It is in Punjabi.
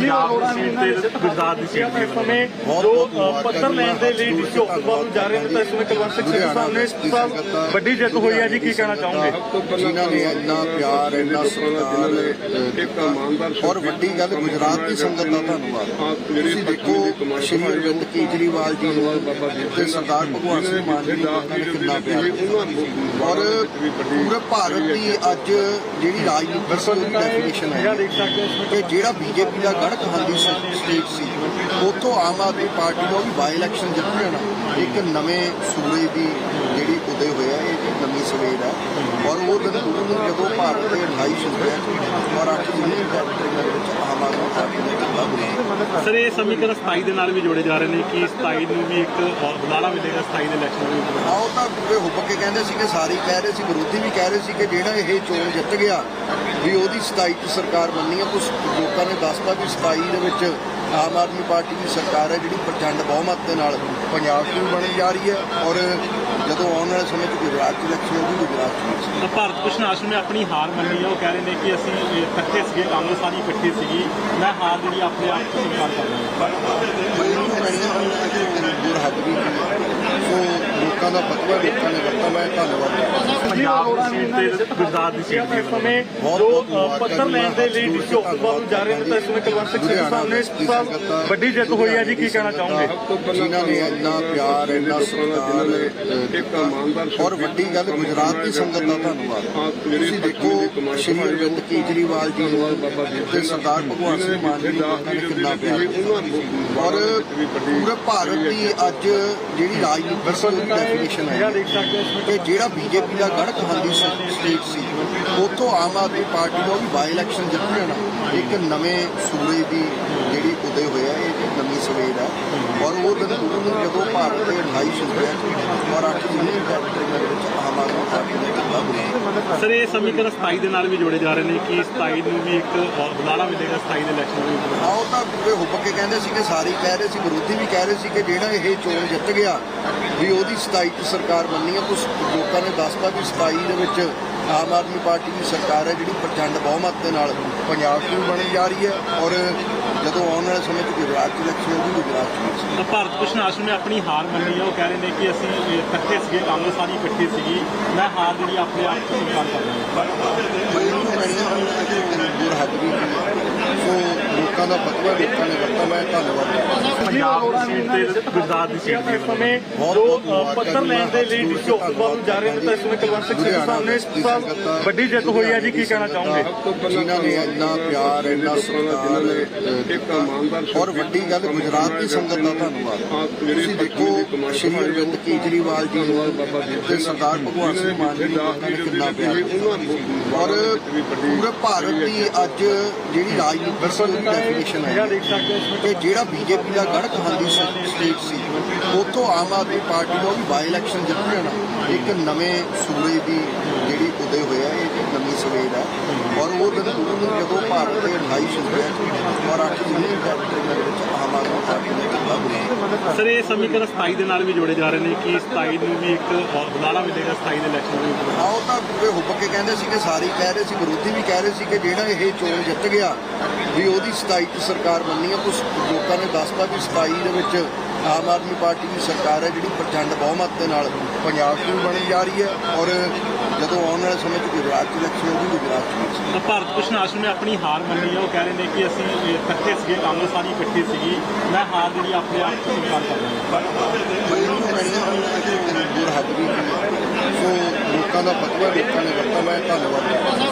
ਪੰਜਾਬ ਦੀ ਸੀਟ ਤੇ ਗੁਜਰਾਤ ਦੀ ਸੀਟ ਤੇ ਇਸ ਸਮੇਂ ਜੋ ਪੱਤਰ ਲੈਣ ਦੇ ਲਈ ਡੀਸੀ ਆਫਿਸ ਜਾ ਰਹੇ ਨੇ ਤਾਂ ਇਸ ਸਮੇਂ ਕੁਲਵੰਤ ਸਿੰਘ ਸਿੱਧੂ ਸਾਹਿਬ ਨੇ ਸਾਲ ਵੱਡੀ ਜਿੱਤ ਹੋਈ ਹੈ ਜੀ ਕੀ ਕਹਿਣਾ ਚਾਹੋਗੇ? ਜਿਨ੍ਹਾਂ ਨੇ ਇੰਨਾ ਪਿਆਰ ਇੰਨਾ ਸਤਿਕਾਰ ਅਹ, ਔਰ ਵੱਡੀ ਗੱਲ ਗੁਜਰਾਤ ਦੀ ਸੰਗਤ ਦਾ ਧੰਨਵਾਦ। ਤੁਸੀਂ ਦੇਖੋ ਸ਼੍ਰੀ ਅਰਵਿੰਦ ਕੇਜਰੀਵਾਲ ਜੀ ਨੂੰ ਤੇ ਸਰਦਾਰ ਭਗਵੰਤ ਸਿੰਘ ਮਾਨ ਜੀ ਨੂੰ ਕਿੰਨਾ ਪਿਆਰ। ਔਰ ਪੂਰੇ ਭਾਰਤ ਦੀ ਅੱਜ ਜਿਹੜੀ ਰਾਜਨੀਤੀ ਡੈਫੀਨੇਸ਼ਨ ਹੈ ਦੇਖ ਸਕਦੇ ਹੋ ਇਸ ਕਿ ਜਿਹੜਾ ਬੀਜੇਪੀ ਦਾ ਗੜ੍ਹ ਕਹਾਂਦੀ ਸਟੇਟ ਸੀ ਉੱਥੋਂ ਆਮ ਆਦਮੀ ਪਾਰਟੀ ਦਾ ਵੀ ਬਾਈ ਇਲੈਕਸ਼ਨ ਜਿੱਤ ਜਾਣਾ ਇੱਕ ਨਵੇਂ ਸੂਰੇ ਦੀ ਜਿਹੜੀ ਉਦੇ ਹੋਇਆ ਇਹ ਇੱਕ ਨਵੀਂ ਸਵੇਰ ਹੈ ਔਰ ਉਹ ਦਿਨ ਜਦੋਂ ਭਾਰਤ ਦੇ 28 ਸੂਬਿਆਂ 'ਚ ਔਰ 8 ਜ਼ਿਲ੍ਹੇ ਦੇ ਵਿੱਚ ਆਮ ਆਦਮੀ ਪਾਰਟੀ ਨੇ ਬੁਲਾਇਆ ਸਰ ਇਹ ਸਮੀਕਰਨ 27 ਦੇ ਨਾਲ ਵੀ ਜੋੜੇ ਜਾ ਰਹੇ ਨੇ ਕਿ 27 ਨੂੰ ਵੀ ਇੱਕ ਬੁਲਾਰਾ ਮਿਲੇਗਾ 27 ਦੇ ਇਲੈਕਸ਼ਨ ਨੂੰ ਆਓ ਤਾਂ ਪੂਰੇ ਹੁੱਬ ਕੇ ਕਹਿੰਦੇ ਸੀ ਕਿ ਸਾਰੇ ਕਹਿ ਰਹੇ ਸੀ ਵਿਰੋਧੀ ਵੀ ਕਹਿ ਰਹੇ ਸੀ ਕਿ ਜਿਹੜਾ ਇਹ ਚੋਣ ਜਿੱਤ ਗਿਆ ਵੀ ਉਹਦੀ 27 ਚ ਸਰਕਾਰ ਬਣਨੀ ਹੈ ਕੁਝ ਲੋਕਾਂ ਨੇ ਦੱਸਤਾ ਵੀ 27 ਦੇ ਵਿੱਚ ਆਮ ਆਦਮੀ ਪਾਰਟੀ ਦੀ ਸਰਕਾਰ ਹੈ ਜਿਹੜੀ ਪ੍ਰਚੰਡ ਬਹੁਮਤ ਦੇ ਨਾਲ ਪੰਜਾਬ 'ਚ ਵੀ ਬਣੀ ਜਾ ਰਹੀ ਹੈ ਔਰ ਜਦੋਂ ਆਉਣ ਵਾਲੇ ਸਮੇਂ 'ਚ ਗੁਜਰਾਤ 'ਚ ਇਲੈਕਸ਼ਨ ਹੋਊਗੀ ਗੁਜਰਾਤ 'ਚ ਭਾਰਤ ਭੂਸ਼ਣ ਆਸ਼ਰਮ ਨੇ ਆਪਣੀ ਹਾਰ ਮੰਨੀ ਹੈ ਉਹ ਕਹਿ ਰਹੇ ਨੇ ਕਿ ਅਸੀਂ ਇਕੱਠੇ ਸੀਗੇ ਕਾਂਗਰਸ ਸਾਰੀ ਇਕੱਠੀ ਸੀਗੀ ਮੈਂ ਹਾਰ ਜਿਹੜੀ ਆਪਣੇ ਆਪ ਤੋਂ ਸਵੀਕਾਰ ਕਰ ਰਿਹਾ ਵੀ ਹੈ। ਸੋ ਲੋਕਾਂ ਦਾ ਫਤਵਾ ਲੋਕਾਂ ਨੇ ਦਿੱਤਾ ਮੈਂ ਧੰਨਵਾਦ ਕਰਦਾ ਪੰਜਾਬ ਦੀ ਸੀਟ ਤੇ ਗੁਜਰਾਤ ਦੀ ਸੀਟ ਇਸ ਸਮੇਂ ਜੋ ਪੱਤਰ ਲੈਣ ਦੇ ਲਈ ਡੀਸੀ ਵੱਲ ਨੂੰ ਜਾ ਰਹੇ ਨੇ ਤਾਂ ਇਸ ਸਮੇਂ ਕੁਲਵੰਤ ਸਿੰਘ ਸਾਹਿਬ ਨੇ ਵੱਡੀ ਜਿੱਤ ਹੋਈ ਹੈ ਜੀ ਕੀ ਕਹਿਣਾ ਚਾਹੋਗੇ? ਜਿਨ੍ਹਾਂ ਨੇ ਇੰਨਾ ਪਿਆਰ ਇੰਨਾ ਸਤਿਕਾਰ ਅਹ, ਔਰ ਵੱਡੀ ਗੱਲ ਗੁਜਰਾਤ ਦੀ ਸੰਗਤ ਦਾ ਧੰਨਵਾਦ। ਤੁਸੀਂ ਦੇਖੋ ਸ਼੍ਰੀ ਅਰਵਿੰਦ ਕੇਜਰੀਵਾਲ ਜੀ ਨੂੰ ਤੇ ਸਰਦਾਰ ਭਗਵੰਤ ਸਿੰਘ ਮਾਨ ਜੀ ਨੇ ਕਿੰਨਾ ਪਿਆਰ। ਔਰ ਪੂਰੇ ਭਾਰਤ ਦੀ ਅੱਜ ਜਿਹੜੀ ਰਾਜਨੀਤੀ ਸੀ ਉਹਦੀ ਡੈਫੀਨੇਸ਼ਨ ਹੈ ਦੇਖ ਸਕਦੇ ਹੋ ਇਸ ਸਮੇਂ ਕਿ ਜਿਹੜਾ ਬੀਜੇਪੀ ਦਾ ਗੜ੍ਹ ਕਹਾਂਦੀ ਸਟੇਟ ਸੀ ਉੱਥੋਂ ਆਮ ਆਦਮੀ ਪਾਰਟੀ ਦਾ ਵੀ ਬਾਈ ਇਲੈਕਸ਼ਨ ਜਿੱਤ ਜਾਣਾ ਇੱਕ ਨਵੇਂ ਸੂਰੇ ਦੀ ਜਿਹੜੀ ਉਦੇ ਹੋਇਆ ਇਹ ਇੱਕ ਨਵੀਂ ਸਵੇਰ ਹੈ। ਔਰ ਉਹ ਦਿਨ ਜਦੋਂ ਭਾਰਤ ਦੇ 28 ਸੂਬਿਆਂ 'ਚ ਔਰ 8 ਜ਼ਿਲ੍ਹੇ ਕੈਪੀਟਲ ਦੇ ਵਿੱਚ ਆਮ ਆਦਮੀ ਪਾਰਟੀ ਨੇ ਜਿੱਤਾ ਬੁਲਾਇਆ ਸਰ ਇਹ ਸਮੀਕਰਨ 27 ਦੇ ਨਾਲ ਵੀ ਜੋੜੇ ਜਾ ਰਹੇ ਨੇ ਕਿ 27 ਨੂੰ ਵੀ ਇੱਕ ਅ, ਬੁਲਾਰਾ ਮਿਲੇਗਾ 27 ਦੇ ਇਲੈਕਸ਼ਨ ਨੂੰ ਵੀ ਆਓ ਤਾਂ ਪੂਰੇ ਹੁੱਬ ਕੇ ਕਹਿੰਦੇ ਸੀ ਕਿ ਸਾਰੇ ਕਹਿ ਰਹੇ ਸੀ ਵਿਰੋਧੀ ਵੀ ਕਹਿ ਰਹੇ ਸੀ ਕਿ ਜਿਹੜਾ ਇਹ ਚੋਣ ਜਿੱਤ ਗਿਆ ਵੀ ਉਹਦੀ 27 ਸਰਕਾਰ ਬਣਨੀ ਹੈ ਕੁਝ ਲੋਕਾਂ ਨੇ ਦੱਸਤਾ ਵੀ 27 ਦੇ ਵਿੱਚ ਆਮ ਆਦਮੀ ਪਾਰਟੀ ਦੀ ਸਰਕਾਰ ਹੈ ਜਿਹੜੀ ਪ੍ਰਚੰਡ ਬਹੁਮਤ ਦੇ ਨਾਲ ਪੰਜਾਬ 'ਚ ਵੀ ਬਣੀ ਜਾ ਰਹੀ ਹੈ ਔਰ ਜਦੋਂ ਆਉਣ ਵਾਲੇ ਸਮੇਂ 'ਚ ਗੁਜਰਾਤ 'ਚ ਇਲੈਕਸ਼ਨ ਹੋਊਗੀ ਗੁਜਰਾਤ 'ਚ। ਤਾਂ ਭਾਰਤ ਭੂਸ਼ਣ ਆਸ਼ਰਮ ਨੇ ਆਪਣੀ ਹਾਰ ਮੰਨੀ ਹੈ ਉਹ ਕਹਿ ਰਹੇ ਨੇ ਕਿ ਅਸੀਂ ਇਕੱਠੇ ਸੀਗੇ ਕਾਂਗਰਸ ਸਾਰੀ ਇਕੱਠੀ ਸੀਗੀ ਮੈਂ ਹਾਰ ਜਿਹੜੀ ਆਪਣੇ ਆਪ ਤੋਂ ਸਵੀਕਾਰ ਕਰ ਰਿਹਾ ਮੈਨੂੰ ਨਹੀਂ ਦੂਰ ਹੱਦ ਵੀ ਨਹੀਂ ਹੈ। ਸੋ ਲੋਕਾਂ ਦਾ ਫਤਵਾ ਲੋਕਾਂ ਨੇ ਮੈਂ ਧੰਨਵਾਦ। ਪੰਜਾਬ ਦੀ ਸੀਟ ਤੇ ਗੁਜਰਾਤ ਦੀ ਸੀਟ ਤੇ ਇਸ ਸਮੇਂ ਜੋ ਅ, ਪੱਤਰ ਲੈਣ ਦੇ ਲਈ ਡੀਸੀ ਆਫਿਸ ਵੱਲ ਨੂੰ ਜਾ ਰਹੇ ਨੇ ਤਾਂ ਇਸ ਸਮੇਂ ਕੁਲਵੰਤ ਸਿੰਘ ਸਿੱਧੂ ਸਾਹਿਬ ਨੇ ਇਸ ਸਾਲ ਵੱਡੀ ਜਿੱਤ ਹੋਈ ਹੈ ਜੀ ਕੀ ਕਹਿਣਾ ਚਾਹੋਗੇ? ਜਿਨ੍ਹਾਂ ਨੇ ਇੰਨਾ ਪਿਆਰ ਇੰਨਾ ਸਤਿਕਾਰ ਅਹ, ਔਰ ਵੱਡੀ ਗੱਲ ਗੁਜਰਾਤ ਦੀ ਸੰਗਤ ਦਾ ਧੰਨਵਾਦ। ਤੁਸੀਂ ਦੇਖੋ ਸ਼੍ਰੀ ਅਰਵਿੰਦ ਕੇਜਰੀਵਾਲ ਜੀ ਨੂੰ ਤੇ ਸਰਦਾਰ ਭਗਵੰਤ ਸਿੰਘ ਮਾਨ ਜੀ ਕਿੰਨਾ ਪਿਆਰ। ਔਰ ਪੂਰੇ ਭਾਰਤ ਦੀ ਅੱਜ ਜਿਹੜੀ ਰਾਜਨੀਤੀ ਸੀ ਡੈਫੀਨੇਸ਼ਨ ਹੈ ਦੇਖ ਜਿਹੜਾ ਬੀਜੇਪੀ ਦਾ ਗੜ੍ਹ ਕਹਾਂਦੀ ਸਟੇਟ ਸੀ, ਉੱਥੋਂ ਆਮ ਆਦਮੀ ਪਾਰਟੀ ਦਾ ਵੀ ਬਾਈ ਇਲੈਕਸ਼ਨ ਜਿੱਤ ਜਾਣਾ ਇੱਕ ਨਵੇਂ ਸੂਰੇ ਦੀ ਜਿਹੜੀ ਉਦੇ ਹੋਇਆ, ਇਹ ਇੱਕ ਨਵੀਂ ਸਵੇਰ ਹੈ। ਔਰ ਉਹ ਜਦੋਂ ਭਾਰਤ ਦੇ 28 ਸੂਬਿਆਂ ਔਰ 8 ਜ਼ਿਲ੍ਹੇ ਕੈਪੀਟਲ ਦੇ ਵਿੱਚ ਆਮ ਆਦਮੀ ਪਾਰਟੀ ਨੇ ਜਿੱਤਾ ਬੁਲਾਇਆ ਸਰ ਇਹ ਸਮੀਕਰਨ 27 ਦੇ ਨਾਲ ਵੀ ਜੋੜੇ ਜਾ ਰਹੇ ਨੇ ਕਿ 27 ਨੂੰ ਵੀ ਇੱਕ ਅ, ਬੁਲਾਰਾ ਮਿਲੇਗਾ 27 ਦੇ ਇਲੈਕਸ਼ਨ ਨੂੰ ਵੀ ਆਓ ਤਾਂ ਪੂਰੇ ਹੁੱਬ ਕੇ ਕਹਿੰਦੇ ਸੀ ਕਿ ਸਾਰੇ ਕਹਿ ਰਹੇ ਸੀ ਵਿਰੋਧੀ ਵੀ ਕਹਿ ਰਹੇ ਸੀ ਕਿ ਜਿਹੜਾ ਇਹ ਚੋਣ ਜਿੱਤ ਗਿਆ ਵੀ ਉਹਦੀ 27 ਚ ਸਰਕਾਰ ਬਣਨੀ ਹੈ ਕੁਝ ਲੋਕਾਂ ਨੇ ਦੱਸਤਾ ਵੀ 27 ਦੇ ਵਿੱਚ ਆਮ ਆਦਮੀ ਪਾਰਟੀ ਦੀ ਸਰਕਾਰ ਹੈ ਜਿਹੜੀ ਪ੍ਰਚੰਡ ਬਹੁਮਤ ਦੇ ਨਾਲ ਪੰਜਾਬ 'ਚ ਵੀ ਬਣੀ ਜਾ ਰਹੀ ਹੈ ਔਰ ਜਦੋਂ ਆਉਣ ਵਾਲੇ ਸਮੇਂ 'ਚ ਗੁਜਰਾਤ 'ਚ ਇਲੈਕਸ਼ਨ ਹੋਊਗੀ ਗੁਜਰਾਤ 'ਚ। ਤਾਂ ਭਾਰਤ ਭੂਸ਼ਣ ਆਸ਼ਰਮ ਨੇ ਆਪਣੀ ਹਾਰ ਮੰਨੀ ਹੈ ਉਹ ਕਹਿ ਰਹੇ ਨੇ ਕਿ ਅਸੀਂ ਇਕੱਠੇ ਸੀਗੇ ਕਾਂਗਰਸ ਸਾਰੀ ਇਕੱਠੀ ਸੀਗੀ ਮੈਂ ਹਾਰ ਜਿਹੜੀ ਆਪਣੇ ਆਪ ਤੋਂ ਸਵੀਕਾਰ ਕਰ ਰਿਹਾ ਹੈ। ਸੋ ਲੋਕਾਂ ਦਾ ਫਤਵਾ ਲੋਕਾਂ ਨੇ ਦਿੱਤਾ ਮੈਂ ਧੰਨਵਾਦ